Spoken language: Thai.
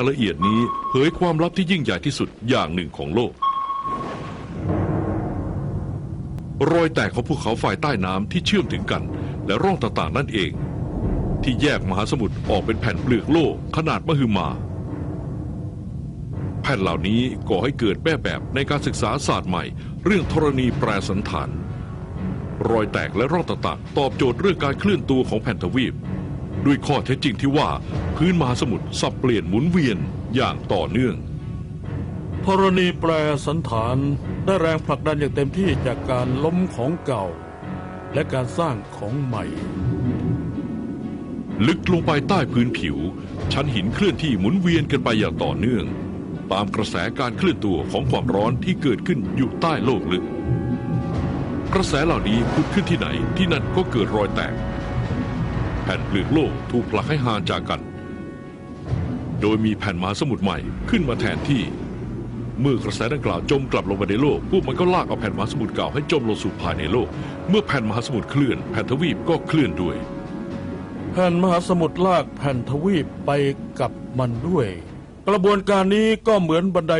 รายละเอียดนี้เผยความลับที่ยิ่งใหญ่ที่สุดอย่างหนึ่งของโลก รอยแตกของภูเขาไฟใต้น้ำที่เชื่อมถึงกัน และร่องต่างๆนั่นเอง ที่แยกมหาสมุทรออกเป็นแผ่นเปลือกโลกขนาดมหึมา แผ่นเหล่านี้ก่อให้เกิดแม่แบบในการศึกษาศาสตร์ใหม่ เรื่องธรณีแปรสันฐาน รอยแตกและร่องต่างๆ ตอบโจทย์เรื่องการเคลื่อนตัวของแผ่นทวีป ด้วยข้อเท็จจริงที่ว่าพื้นมหาสมุทรสับเปลี่ยนหมุนเวียนอย่างต่อเนื่อง ธรณีแปรสันฐานได้แรงผลักดันอย่างเต็มที่จากการล้มของเก่า และการสร้างของใหม่ ลึกลงไปใต้พื้นผิว ชั้นหินเคลื่อนที่หมุนเวียนกันไปอย่างต่อเนื่อง ตามกระแสการเคลื่อนตัวของความร้อนที่เกิดขึ้นอยู่ใต้โลกลึก กระแสเหล่านี้พุดขึ้นที่ไหนที่นั่นก็เกิดรอยแตก แผ่นเปลือกโลกถูกผลักให้ห่างจากกัน โดยมีแผ่นมหาสมุทรใหม่ขึ้นมาแทนที่ เมื่อกระแสดังกล่าวจมกลับลงไปในโลก พวกมันก็ลากเอาแผ่นมหาสมุทรเก่าให้จมลงสู่ภายในโลก เมื่อแผ่นมหาสมุทรเคลื่อน แผ่นทวีปก็เคลื่อนด้วย แผ่นมหาสมุทรลากแผ่นทวีปไปกับมันด้วย กระบวนการนี้ก็เหมือนบันได